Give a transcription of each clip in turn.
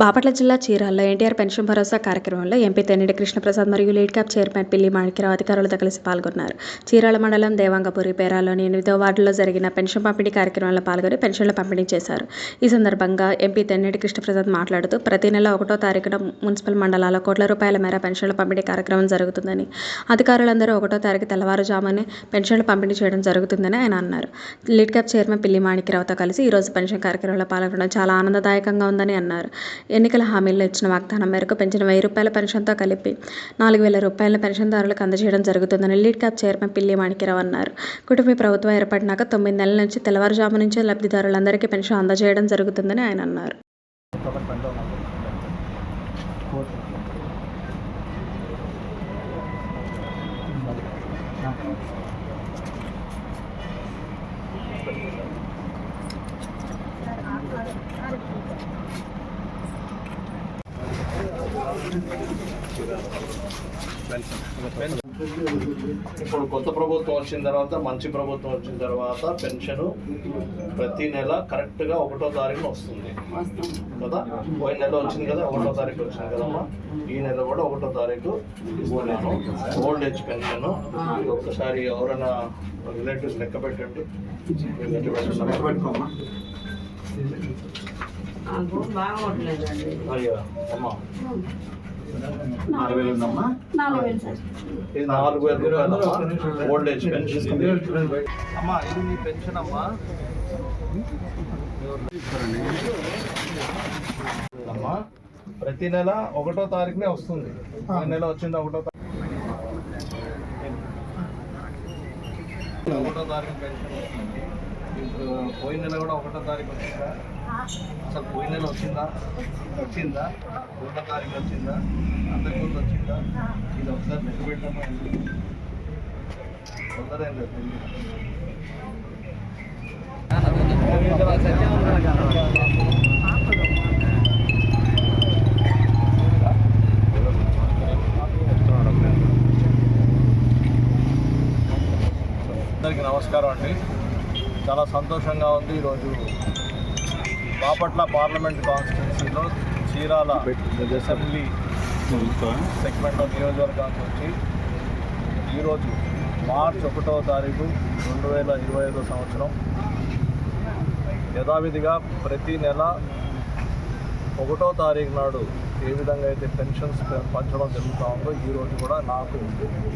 బాపట్ల జిల్లా చీరాల్లో ఎన్టీఆర్ పెన్షన్ భరోసా కార్యక్రమంలో ఎంపీ తెన్నిటి కృష్ణప్రసాద్ మరియు లీడ్ క్యాప్ చైర్మన్ పిల్లి మాణిక్యరావు అధికారులతో కలిసి పాల్గొన్నారు. చీరాల మండలం దేవాంగపురి పేరాలోని ఎనిమిదో వార్డులో జరిగిన పెన్షన్ పంపిణీ కార్యక్రమంలో పాల్గొని పెన్షన్లు పంపిణీ చేశారు. ఈ సందర్భంగా ఎంపీ తెన్నిడి కృష్ణప్రసాద్ మాట్లాడుతూ ప్రతి నెల ఒకటో తారీఖున మున్సిపల్ మండలాల్లో కోట్ల రూపాయల మేర పెన్షన్ల పంపిణీ కార్యక్రమం జరుగుతుందని అధికారులందరూ ఒకటో తారీఖు తెల్లవారుజామునే పెన్షన్లు పంపిణీ చేయడం జరుగుతుందని ఆయన అన్నారు. లీడ్ క్యాప్ చైర్మన్ పిల్లి మాణిక్యరావుతో కలిసి ఈరోజు పెన్షన్ కార్యక్రమంలో పాల్గొనడం చాలా ఆనందదాయకంగా ఉందని అన్నారు. ఎన్నికల హామీల్లో ఇచ్చిన వాగ్దానం మేరకు పెంచిన వెయ్యి రూపాయల పెన్షన్తో కలిపి నాలుగు వేల రూపాయల పెన్షన్దారులకు అందజేయడం జరుగుతుందని లీడ్ క్యాప్ చైర్మన్ పిల్లి మాణిక్యరావు అన్నారు. కుటుంబ ప్రభుత్వం ఏర్పడినాక తొమ్మిది నెలల నుంచి తెల్లవారుజాము నుంచి లబ్ధిదారులందరికీ పెన్షన్ అందజేయడం జరుగుతుందని ఆయన అన్నారు. ఇప్పుడు కొత్త ప్రభుత్వం వచ్చిన తర్వాత మంచి ప్రభుత్వం వచ్చిన తర్వాత పెన్షన్ ప్రతి నెల కరెక్ట్గా ఒకటో తారీఖున వస్తుంది. కదా? పోయిన నెల వచ్చింది కదా ఒకటో తారీఖు వచ్చింది కదమ్మా? ఈ నెల కూడా ఒకటో తారీఖు ఇస్తున్నాను. Old age pension. ఒక్కసారి ఎవరైనా రిలేటివ్స్ లెక్క పెట్టండి. మీరు లెక్క పెట్టండి. అమ్మా. నాలుగు వేలు ఉందమ్మా? నాలుగు వేలు సార్. ఇది నాలుగు వేల రూపాయలు ఓల్డ్ ఏజ్ పెన్షన్ అమ్మా ఇది మీ పెన్షన్ అమ్మా. అమ్మా ప్రతి నెల ఒకటో తారీఖునే వస్తుంది. ఈ నెల వచ్చింది ఒకటో తారీఖు. ఒకటో తారీఖు పెన్షన్ పోయిన నెల కూడా ఒకటో తారీఖు వచ్చిందా అసలు పోయిన నెల వచ్చిందా? వచ్చిందా? ఒకటో తారీఖు వచ్చిందా? అందరికీ వచ్చిందా? ఇది ఒకసారి లెక్క పెట్టమ్మా తొందర ఏం లేదు అందరికీ నమస్కారం అండి. చాలా సంతోషంగా ఉంది ఈరోజు. బాపట్ల పార్లమెంట్ కాన్స్టిట్యున్సీలో చీరాల అసెంబ్లీ సెగ్మెంట్ నియోజకవర్గానికి వచ్చి ఈరోజు మార్చ్ ఒకటో తారీఖు రెండు వేల ఇరవై ఐదో సంవత్సరం. యథావిధిగా ప్రతి నెల ఒకటో తారీఖు నాడు ఏ విధంగా అయితే పెన్షన్స్ పంచడం జరుగుతూ ఉందో ఈరోజు కూడా నాకు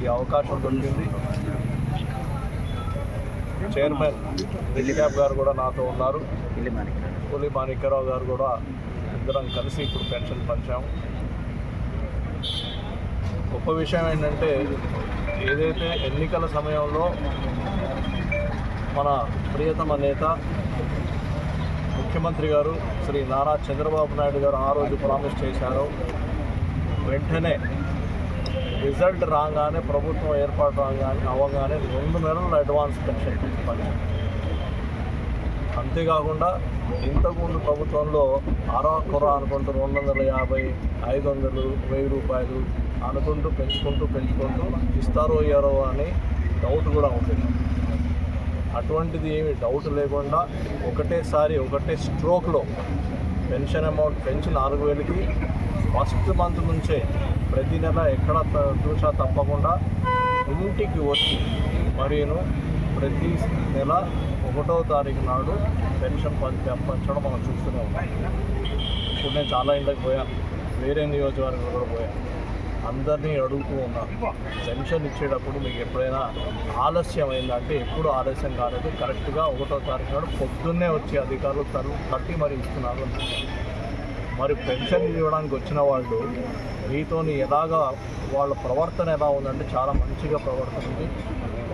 ఈ అవకాశం దొరికింది. చైర్మన్ క్యాబ్ గారు కూడా నాతో ఉన్నారు. పులి మాణిక్యరావు గారు కూడా ఇద్దరం కలిసి ఇప్పుడు పెన్షన్ పంచాము గొప్ప విషయం ఏంటంటే ఏదైతే ఎన్నికల సమయంలో మన ప్రియతమ నేత ముఖ్యమంత్రి గారు శ్రీ నారా చంద్రబాబు నాయుడు గారు ఆ రోజు ప్రామిస్ చేశారో వెంటనే రిజల్ట్ రాగానే ప్రభుత్వం ఏర్పాటు రాగానే అవగానే రెండు నెలలు అడ్వాన్స్ పెన్షన్ పంచాము అంతేకాకుండా ఇంతకుముందు ప్రభుత్వంలో అరా అనుకుంటూ రెండు వందల యాభై ఐదు వందలు వెయ్యి రూపాయలు అనుకుంటూ పెంచుకుంటూ పెంచుకుంటూ ఇస్తారో ఇయ్యారో అని డౌట్ కూడా ఉంటుంది అటువంటిది ఏమి డౌట్ లేకుండా ఒకటేసారి ఒకటే స్ట్రోక్లో పెన్షన్ అమౌంట్ పెంచి నాలుగు వేలకి ఫస్ట్ మంత్ నుంచే ప్రతి నెల ఎక్కడ చూసా తప్పకుండా ఇంటికి వచ్చి మరియు ప్రతి నెల ఒకటో తారీఖు నాడు పెన్షన్ పంచడం మనం చూస్తూనే ఉన్నాం. ఇప్పుడు నేను చాలా ఇంట్లోకి పోయాను వేరే నియోజకవర్గం కూడా పోయాను అందరినీ అడుగుతూ ఉన్నాను పెన్షన్ ఇచ్చేటప్పుడు మీకు ఎప్పుడైనా ఆలస్యం అయిందంటే ఎప్పుడు ఆలస్యం కాలేదు. కరెక్ట్గా ఒకటో తారీఖు నాడు పొద్దున్నే వచ్చి అధికారులు తరు కట్టి మరి ఇస్తున్నారు. మరి పెన్షన్ ఇవ్వడానికి వచ్చిన వాళ్ళు మీతోని ఎలాగా వాళ్ళ ప్రవర్తన ఎలా ఉందంటే చాలా మంచిగా ప్రవర్తన ఉంది.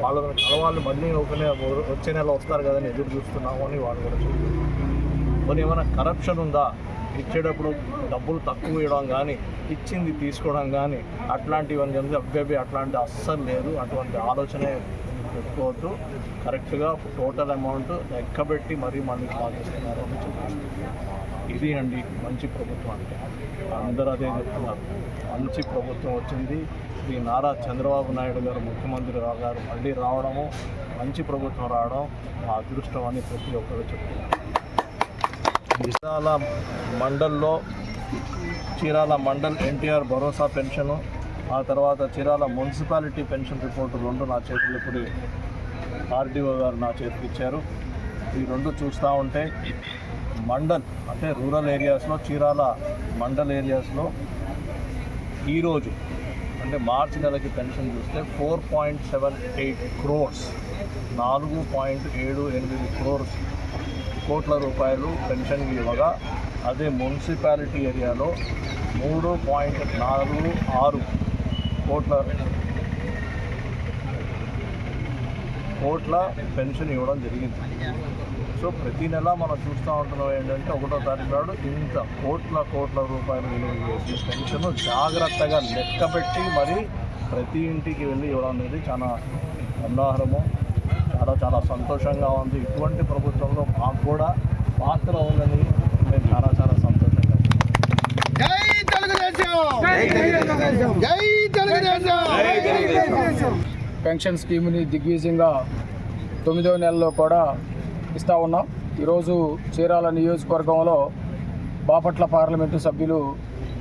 వాళ్ళని కలవాలి మళ్ళీ ఒకనే వచ్చే నెల వస్తారు కదని ఎదురు చూస్తున్నాము అని వాళ్ళు కూడా చెప్తున్నారు. మరి ఏమైనా కరప్షన్ ఉందా? ఇచ్చేటప్పుడు డబ్బులు తక్కువ ఇవ్వడం కానీ ఇచ్చింది తీసుకోవడం కానీ అట్లాంటివన్నీ ఉంది అబ్బాయి అట్లాంటి అస్సలు లేదు. అటువంటి ఆలోచనే పెట్టుకోవద్దు. కరెక్ట్గా టోటల్ అమౌంట్ లెక్కబెట్టి మరీ మళ్ళీ కాల్ చేస్తున్నారు అని చెప్పారు ఇది అండి మంచి ప్రభుత్వం అంటే. అందరూ అదే చెప్తున్నారు. మంచి ప్రభుత్వం వచ్చింది. శ్రీ నారా చంద్రబాబు నాయుడు గారు ముఖ్యమంత్రి గారు మళ్ళీ రావడము మంచి ప్రభుత్వం రావడం మా అదృష్టం అని ప్రతి ఒక్కరు చెప్తున్నారు. విశాల మండల్లో చీరాల మండల్ ఎన్టీఆర్ భరోసా పెన్షను ఆ తర్వాత చీరాల మున్సిపాలిటీ పెన్షన్ రిపోర్టు రెండు నా చేతులు ఇప్పుడు ఆర్డీఓ గారు నా చేతికి ఇచ్చారు ఈ రెండు చూస్తూ ఉంటే మండల్ అంటే రూరల్ ఏరియాస్లో చీరాల మండల్ ఏరియాస్లో ఈరోజు అంటే మార్చి నెలకి పెన్షన్ చూస్తే four point seven eight crores నాలుగు పాయింట్ ఏడు ఎనిమిది క్రోర్స్ కోట్ల రూపాయలు పెన్షన్ ఇవ్వగా అదే మున్సిపాలిటీ ఏరియాలో మూడు పాయింట్ నాలుగు ఆరు కోట్ల కోట్ల పెన్షన్ ఇవ్వడం జరిగింది. సో ప్రతి నెల మనం చూస్తూ ఉంటున్నాం ఏంటంటే ఒకటో తారీఖు నాడు ఇంత కోట్ల కోట్ల రూపాయలు విలువ చేసి పెన్షన్ జాగ్రత్తగా లెక్కపెట్టి మరి ప్రతి ఇంటికి వెళ్ళి ఇవ్వడం అనేది చాలా ఉదాహరణము చాలా చాలా సంతోషంగా ఉంది. ఇటువంటి ప్రభుత్వంలో మాకు కూడా పాత్ర ఉందని మేము చాలా చాలా సంతోషంగా ఉన్నాం. జై తెలుగుదేశం! జై తెలుగుదేశం! పెన్షన్ స్కీమ్ని దిగ్విజయంగా తొమ్మిదవ నెలలో కూడా ఇస్తూ ఉన్నాం. ఈరోజు చీరాల నియోజకవర్గంలో బాపట్ల పార్లమెంటు సభ్యులు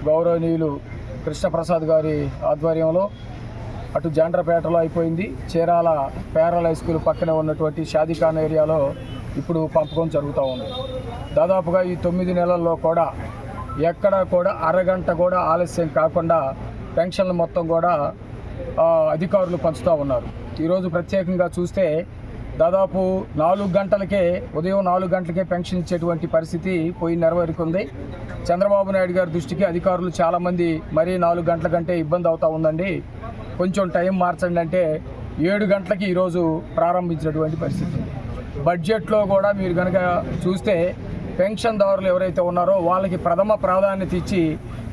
గౌరవనీయులు కృష్ణప్రసాద్ గారి ఆధ్వర్యంలో అటు జాండ్రపేటలో అయిపోయింది. చీరాల పేరల్ హై స్కూల్ పక్కనే ఉన్నటువంటి షాదిఖాన్ ఏరియాలో ఇప్పుడు పంపకం జరుగుతూ ఉంది. దాదాపుగా ఈ తొమ్మిది నెలల్లో కూడా ఎక్కడ కూడా అరగంట కూడా ఆలస్యం కాకుండా పెన్షన్లు మొత్తం కూడా అధికారులు పంచుతూ ఉన్నారు. ఈరోజు ప్రత్యేకంగా చూస్తే దాదాపు నాలుగు గంటలకే ఉదయం నాలుగు గంటలకే పెన్షన్ ఇచ్చేటువంటి పరిస్థితి పోయి నెరవేరుకుంది. చంద్రబాబు నాయుడు గారి దృష్టికి అధికారులు చాలామంది మరీ నాలుగు గంటల కంటే ఇబ్బంది అవుతూ ఉందండి. కొంచెం టైం మార్చండి అంటే ఏడు గంటలకి ఈరోజు ప్రారంభించినటువంటి పరిస్థితి. బడ్జెట్లో కూడా మీరు కనుక చూస్తే పెన్షన్దారులు ఎవరైతే ఉన్నారో వాళ్ళకి ప్రథమ ప్రాధాన్యత ఇచ్చి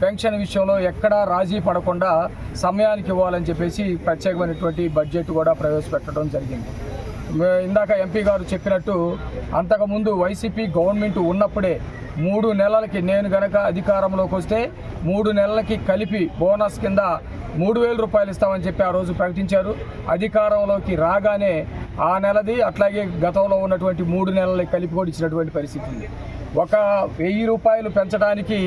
పెన్షన్ విషయంలో ఎక్కడా రాజీ పడకుండా సమయానికి ఇవ్వాలని చెప్పేసి ప్రత్యేకమైనటువంటి బడ్జెట్ కూడా ప్రవేశపెట్టడం జరిగింది. ఇందాక ఎంపీ గారు చెప్పినట్టు అంతకుముందు వైసీపీ గవర్నమెంట్ ఉన్నప్పుడే మూడు నెలలకి నేను గనక అధికారంలోకి వస్తే మూడు నెలలకి కలిపి బోనస్ కింద మూడు వేల రూపాయలు ఇస్తామని చెప్పి ఆ రోజు ప్రకటించారు. అధికారంలోకి రాగానే ఆ నెలది అట్లాగే గతంలో ఉన్నటువంటి మూడు నెలలకి కలిపి కూడా ఇచ్చినటువంటి పరిస్థితి ఉంది. ఒక వెయ్యి రూపాయలు పెంచడానికి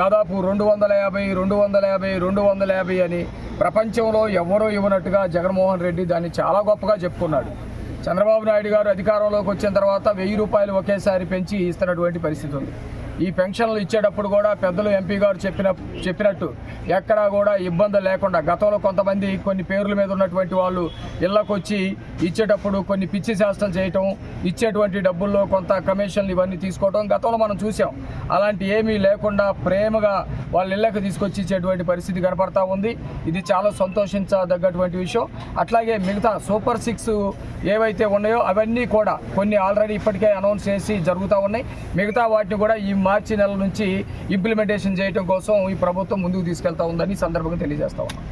దాదాపు రెండు వందల యాభై రెండు వందల యాభై రెండు వందల యాభై అని ప్రపంచంలో ఎవరో ఇవ్వనట్టుగా జగన్మోహన్ రెడ్డి దాన్ని చాలా గొప్పగా చెప్పుకున్నాడు. చంద్రబాబు నాయుడు గారు అధికారంలోకి వచ్చిన తర్వాత వెయ్యి రూపాయలు ఒకేసారి పెంచి ఇస్తున్నటువంటి పరిస్థితి ఉంది. ఈ పెన్షన్లు ఇచ్చేటప్పుడు కూడా పెద్దలు ఎంపీ గారు చెప్పిన చెప్పినట్టు ఎక్కడా కూడా ఇబ్బంది లేకుండా గతంలో కొంతమంది కొన్ని పేర్ల మీద ఉన్నటువంటి వాళ్ళు ఇళ్ళకు వచ్చి ఇచ్చేటప్పుడు కొన్ని పిచ్చి శాస్త్రం చేయటం ఇచ్చేటువంటి డబ్బుల్లో కొంత కమిషన్లు ఇవన్నీ తీసుకోవడం గతంలో మనం చూసాం అలాంటి ఏమీ లేకుండా ప్రేమగా వాళ్ళ ఇళ్ళకి తీసుకొచ్చి ఇచ్చేటువంటి పరిస్థితి కనపడతా ఉంది. ఇది చాలా సంతోషించదగ్గటువంటి విషయం. అట్లాగే మిగతా సూపర్ సిక్స్ ఏవైతే ఉన్నాయో అవన్నీ కూడా కొన్ని ఆల్రెడీ ఇప్పటికే అనౌన్స్ చేసి జరుగుతూ ఉన్నాయి. మిగతా వాటిని కూడా ఈ మార్చి నెల నుంచి ఇంప్లిమెంటేషన్ చేయడం కోసం ఈ ప్రభుత్వం ముందుకు తీసుకెళ్తా ఉందని సందర్భంగా తెలియజేస్తా ఉన్నాం.